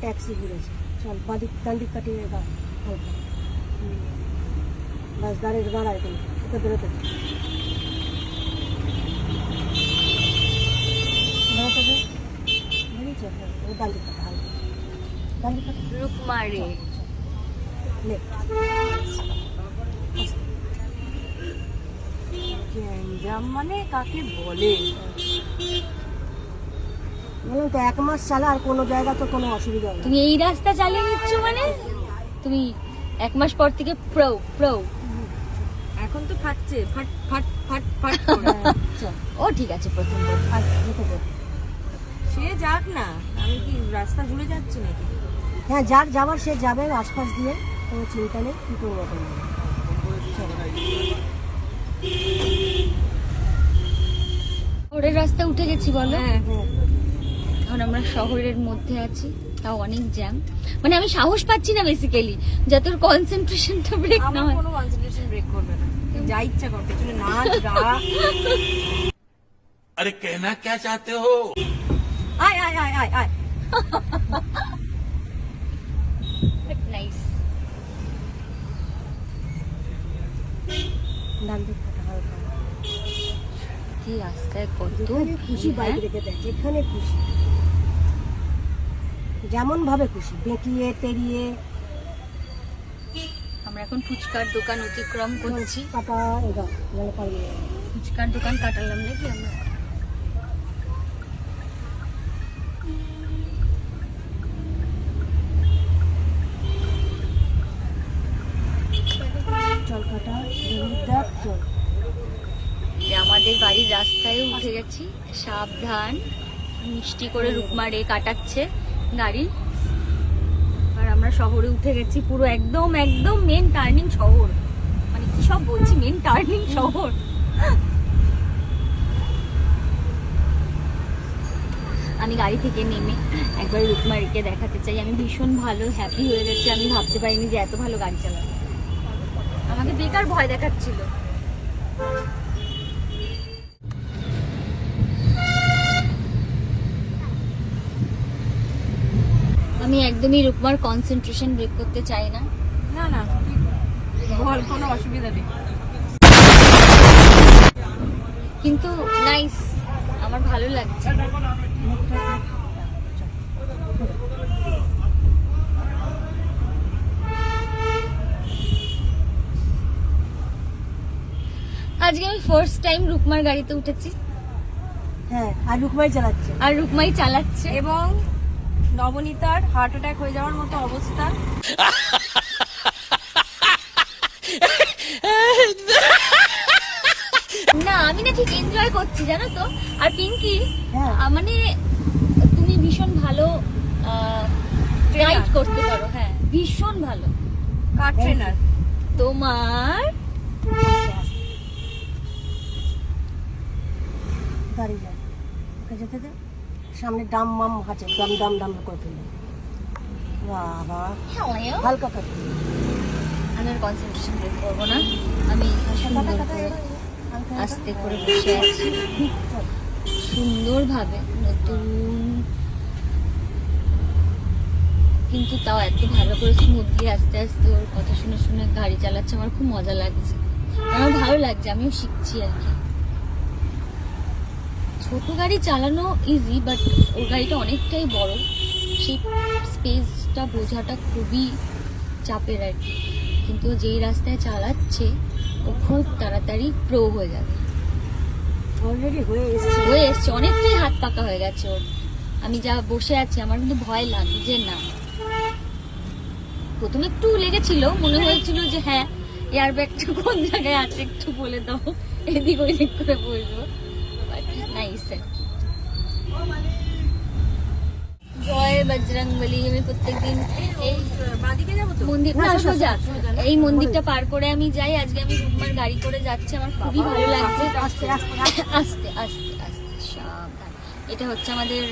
Taxi ঘুরেছে চল বাদিক ডান্ডিক কাটিয়ে গা হালকা হুম। বাস দাঁড়িয়ে দাঁড়ায় তুমি ওকে বেরোতে দে। বেরোতে দে বেরিয়েছে হ্যাঁ, ও ডান্ডিক কাটা হালকা ডান্ডিক কাটা রূপমারে লেফট গ্যাঞ্জাম মানে কাকে বলে বললাম তো এক মাস চালা আর কোনো জায়গা তো কোনো অসুবিধা হবে না। তুমি এই রাস্তা চালিয়ে নিচ্ছ মানে? তুমি এক মাস পর থেকে প্রো প্রো। এখন তো ফাটছে ফাট ফাট ফাট ফাট হ্যাঁ, ও ঠিক আছে প্রথম দে। সে যাক না আমি কি রাস্তা জুড়ে যাচ্ছি নাকি? হ্যাঁ যার যাবার সে যাবে আশপাশ দিয়ে কোনো চিন্তা নেই কী করব শহরের রাস্তা উঠে গেছি বলো। হ্যাঁ হ্যাঁ। এখন আমরা শহরের মধ্যে আছি তাও অনেক জ্যাম মানে আমি সাহস পাচ্ছি না বেসিক্যালি যাতে ওর কনসেন্ট্রেশনটা ব্রেক না আমার হয় কোনো কনসেন্ট্রেশন ব্রেক করবে না তুই যা ইচ্ছা কর পেছনে নাচ গা अरे कहना क्या चाहते हो আয় আয় আয় আয় আয় নাইস ডান দিক কাটা হালকা কি রাস্তায় কত যেখানে খুশি ভিড়, বাইক হ্যাঁ? রেখে দেয় যেখানে খুশি যেমন ভাবে খুশি বেঁকিয়ে তেড়িয়ে। আমরা এখন ফুচকার দোকান অতিক্রম করছি। কাটা মানে ফুচকার দোকান কাটালাম নাকি আমরা? আমাদের বাড়ির রাস্তায় উঠে গেছি সাবধান। মিষ্টি করে রূপমারে কাটাচ্ছে। গাড়ি আর আমরা শহরে উঠে গেছি পুরো একদম একদম মেন টার্নিং শহর। মানে কি সব বলছি? মেন টার্নিং শহর। আমি গাড়ি থেকে নেমে একবার রূপমারিকে দেখাতে চাই। আমি ভীষণ ভালো হ্যাপি হয়ে গেছি। আমি ভাবতে পারিনি যে এত ভালো গাড়ি চালাবে। আমাকে বেকার ভয় দেখাচ্ছিল। আমি একদমই রূপমার কনসেন্ট্রেশন ব্রেক করতে চাই না। না না বল কোনো অসুবিধা নেই। কিন্তু নাইস আমার ভালো লাগছে। আজকে আমি ফার্স্ট টাইম রূপমার গাড়িতে উঠেছি। হ্যাঁ আর রুকমাই চালাচ্ছে। আর রূপমাই চালাচ্ছে। এবং নবনীতার হার্ট অ্যাটাক হয়ে যাওয়ার মতো অবস্থা। না আমি না ঠিক এনজয় করছি জানো তো? আর পিঙ্কি হ্যাঁ। মানে তুমি ভীষণ ভালো রাইড করতে পারো হ্যাঁ ভীষণ ভালো। কার ট্রেনার তোমার দাঁড়িয়ে যায় ওকে যেতে দে। সামনে ডাম মাম আছে ডাম ডাম ডাম করে ফেলবে বাবা হালকা কাটে আমি আর কনসেন্ট্রেশন করব না। আমি সুন্দর করে আস্তে করে বসে আছি। সুন্দরভাবে নতুন কিন্তু তাও এত ভালো করে স্মুথলি আস্তে আস্তে ওর কথা শুনে শুনে গাড়ি চালাচ্ছে আমার খুব মজা লাগছে। আমার ভালো লাগছে আমিও শিখছি আর কি। ছোট গাড়ি চালানো ইজি বাট ওর গাড়িটা অনেকটাই বড়। সেই স্পেসটা বোঝাটা খুবই চাপের আর কি। কিন্তু যেই রাস্তায় চালাচ্ছে ও খুব তাড়াতাড়ি প্রো হয়ে যাবে। অলরেডি হয়ে এসছে। হয়ে এসছে অনেকটাই হাত পাকা হয়ে গেছে ওর। আমি যা বসে আছি আমার কিন্তু ভয় লাগে যে না। প্রথমে একটু লেগেছিল মনে হয়েছিল যে হ্যাঁ এয়ার ব্যাগটা কোন জায়গায় আছে একটু বলে দাও। এদিক ওইদিক করে বলব জয় আমি মন্দিরটা পার করে আমি যাই। আজকে আমি গাড়ি করে আমার খুবই ভালো লাগছে। এটা হচ্ছে আমাদের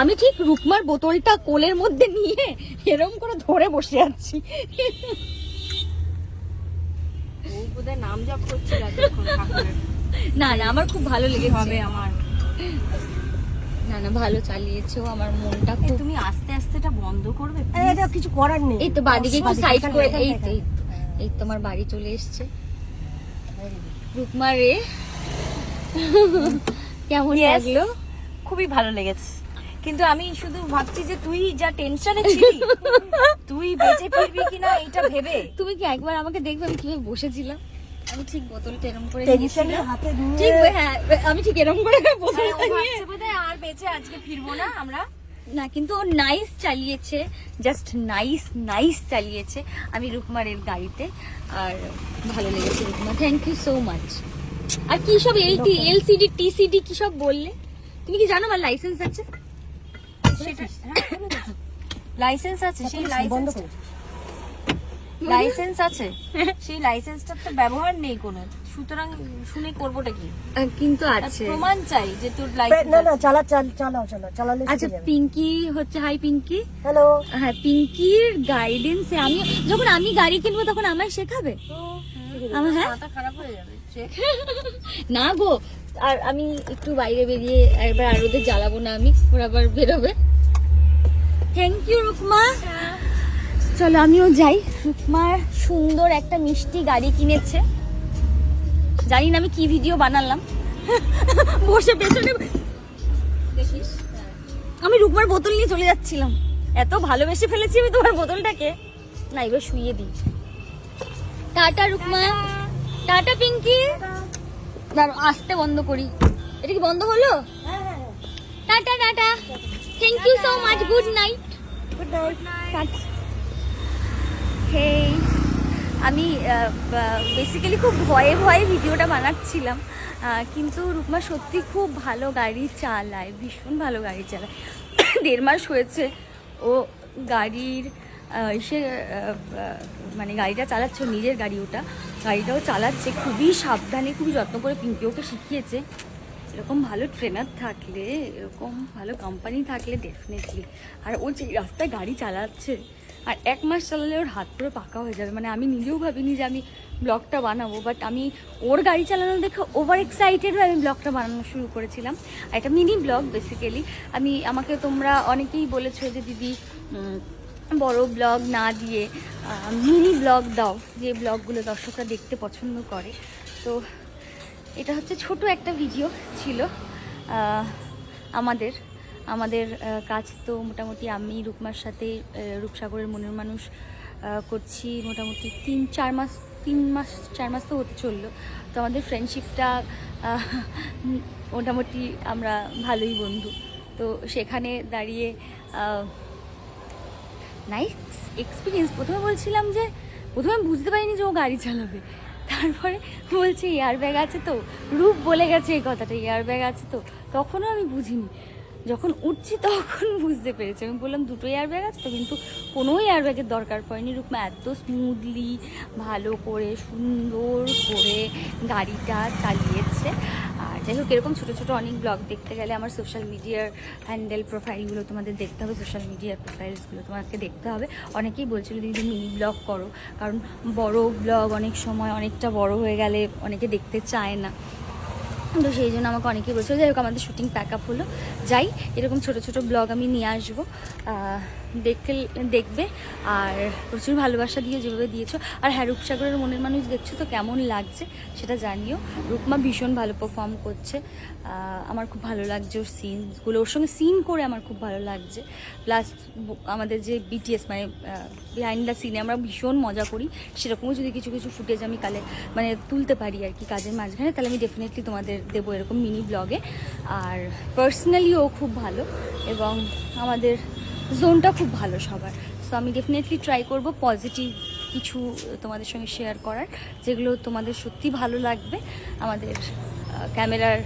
আমি ঠিক রূপমার বোতলটা কোলের মধ্যে নিয়ে এরম করে ধরে বসে আছি। নাম জপ ঠাকুরের। না না আমার খুব ভালো লেগেছে। হবে আমার? না না ভালো চালিয়েছো আমার মনটা খুব তুমি আস্তে আস্তে এটা বন্ধ করবে এটা কিছু করার নেই। এই তো বাদিকে একটু সাইড করে এই তো এই তোমার বাড়ি চলে এসছে। রুকমা রে। কেমন লাগল? খুবই ভালো লেগেছে। কিন্তু আমি শুধু ভাবছি যে তুই যা টেনশনে ছিলি তুই বেঁচে ফিরবি কিনা এটা ভেবে। তুমি কি একবার আমাকে দেখবে? আমি কীভাবে বসেছিলাম? আমি ঠিক বোতলটা করে নিয়েছিলাম। হাতে ঠিক নিয়ে হ্যাঁ আমি ঠিক এরম করে হ্যাঁ, ও বোতলটা নিয়ে বোধহয় আর বেঁচে আজকে ফিরবো না আমরা। না কিন্তু ও নাইস চালিয়েছে জাস্ট নাইস নাইস চালিয়েছে। আমি রুকমারের গাড়িতে আর ভালো লেগেছে Rukma thank you so much আর কি সব এলটি এলসিডি টিসিডি কি সব বললে? তুমি কি জানো আমার লাইসেন্স আছে? লাইসেন্স আছে সেই বন্ধ লাইসেন্স করে। লাইসেন্স আছে। সেই লাইসেন্সটার তো ব্যবহার নেই কোনো। সুতরাং শুনে করবোটা কি? কিন্তু আছে। প্রমাণ চাই যে তোর লাইসেন্স না চালা চাল চালাও চালাও চালালে আচ্ছা পিঙ্কি হচ্ছে হাই পিঙ্কি হ্যালো হ্যাঁ পিঙ্কির গাইডেন্সে আমি যখন আমি গাড়ি কিনবো তখন আমায় শেখাবে? আমার হ্যাঁ? খারাপ হয়ে যাবে। না গো আর আমি একটু বাইরে বেরিয়ে একবার আর ওদের জ্বালাবো না আমি। ওরা আবার বেরোবে। Thank you Rukma. চলো আমিও যাই। রুকমার সুন্দর একটা মিষ্টি গাড়ি কিনেছে। জানি না আমি কি ভিডিও বানালাম। বসে পেছনে দেখিস? আমি রুকমার বোতল নিয়ে চলে যাচ্ছিলাম। এত ভালোবেসে ফেলেছি আমি তোমার বোতলটাকে। না এবার শুইয়ে দিই। Tata Rukma tata Pinki. আসতে বন্ধ করি। এটা কি বন্ধ হলো? Tata tata. Thank you so much good night good night হে আমি বেসিক্যালি খুব ভয়ে ভয়ে ভিডিওটা বানাচ্ছিলাম। কিন্তু রূপমা সত্যি খুব ভালো গাড়ি চালায় ভীষণ ভালো গাড়ি চালায়। দেড় মাস হয়েছে ও গাড়ির আহ, সে আহ, আহ, মানে গাড়িটা চালাচ্ছে নিজের গাড়ি ওটা। গাড়িটাও চালাচ্ছে খুবই সাবধানে খুবই যত্ন করে পিঙ্কি ওকে শিখিয়েছে। এরকম ভালো ট্রেনার থাকলে, এরকম ভালো কোম্পানি থাকলে ডেফিনেটলি আর ও যে রাস্তায় গাড়ি চালাচ্ছে, আর এক মাস চালালে ওর হাত পুরো পাকা হয়ে যাবে। মানে আমি নিজেও ভাবিনি যে আমি ব্লগটা বানাবো বাট আমি ওর গাড়ি চালানো দেখে ওভার এক্সাইটেড হয়ে আমি ব্লগটা বানানো শুরু করেছিলাম। আর এটা মিনি ব্লগ বেসিক্যালি আমি, আমাকে তোমরা অনেকেই বলেছ যে, দিদি বড় ব্লগ না দিয়ে মিনি ব্লগ দাও, যে ব্লগগুলো দর্শকরা দেখতে পছন্দ করে। তো এটা হচ্ছে ছোট একটা ভিডিও ছিল আমাদের আমাদের কাজ তো মোটামুটি আমি রূপমার সাথে রূপসাগরের মনের মানুষ করছি মোটামুটি তিন, চার মাস, তিন মাস, চার মাস তো হতে চলল। তো আমাদের ফ্রেন্ডশিপটা মোটামুটি আমরা ভালোই বন্ধু। তো সেখানে দাঁড়িয়ে নাইস এক্সপিরিয়েন্স প্রথমে বলছিলাম যে, প্রথমে বুঝতে পারিনি যে ও গাড়ি চালাবে। তারপরে বলছে এয়ার ব্যাগ আছে তো? রূপ বলে গেছে এই কথাটা এয়ার ব্যাগ আছে তো? তখনও আমি বুঝিনি। যখন উঠছি তখন বুঝতে পেরেছি। আমি বললাম দুটো এয়ার ব্যাগ আছে তো? কিন্তু কোনো এয়ার ব্যাগের দরকার পড়েনি। রূপমা এত স্মুথলি ভালো করে সুন্দর করে গাড়িটা চালিয়েছে। আর যাই হোক, এরকম ছোটো ছোটো অনেক ব্লগ দেখতে গেলে আমার সোশ্যাল মিডিয়ার হ্যান্ডেল প্রোফাইলগুলো তোমাদের দেখতে হবে সোশ্যাল মিডিয়ার প্রোফাইলসগুলো তোমাকে দেখতে হবে। অনেকেই বলছিল, দিদি মিনি ব্লগ করো। কারণ বড় ব্লগ অনেক সময় অনেকটা বড় হয়ে গেলে অনেকে দেখতে চায় না। তো সেই জন্য আমাকে অনেকেই বলছিল, যাই হোক, আমাদের শুটিং প্যাক আপ হলো। যাই, এরকম ছোট ছোট ব্লগ আমি নিয়ে আসব। দেখতে দেখবে। আর প্রচুর ভালোবাসা দিয়ে যেভাবে দিয়েছ। আর হ্যাঁ রূপসাগরের মনের মানুষ দেখছ তো কেমন লাগছে সেটা জানিও। রূপমা ভীষণ ভালো পারফর্ম করছে। আমার খুব ভালো লাগছে ওর সিনগুলো ওর সঙ্গে সিন করে আমার খুব ভালো লাগছে। প্লাস আমাদের যে বিটিএস মানে বিহাইন্ড দ্য সিনে আমরা ভীষণ মজা করি। সেরকমও যদি কিছু কিছু ফুটেজ আমি কালে মানে তুলতে পারি আর কি কাজের মাঝখানে, তাহলে আমি ডেফিনেটলি তোমাদের দেবো এরকম মিনি ব্লগে আর পার্সোনালিও খুব ভালো। এবং আমাদের জোনটা খুব ভালো সবার। সো আমি ডেফিনেটলি ট্রাই করব পজিটিভ কিছু তোমাদের সঙ্গে শেয়ার করার, যেগুলো তোমাদের সত্যি ভালো লাগবে। আমাদের ক্যামেরার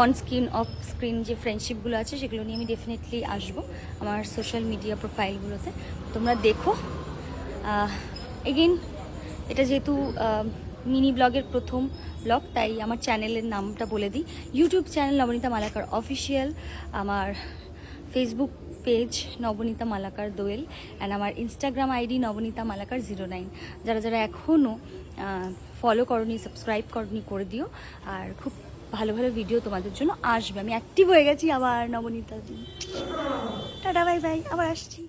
অন স্ক্রিন অফ স্ক্রিন যে ফ্রেন্ডশিপগুলো আছে, সেগুলো নিয়ে আমি ডেফিনেটলি আসব আমার সোশ্যাল মিডিয়া প্রোফাইলগুলোতে তোমরা দেখো। এগেইন এটা যেহেতু মিনি ব্লগের প্রথম ব্লগ তাই আমার চ্যানেলের নামটা বলে দিই। YouTube channel Nabanita Malakar official আমার Facebook page Nabanita Malakar Doyel and আমার Instagram ID Nabanita Malakar zero nine যারা যারা এখনও ফলো করনি সাবস্ক্রাইব করনি, করে দিও। আর খুব ভালো ভালো ভিডিও তোমাদের জন্য আসবে। আমি অ্যাক্টিভ হয়ে গেছি আবার নবনীতা টাটা বাই বাই আবার আসছি।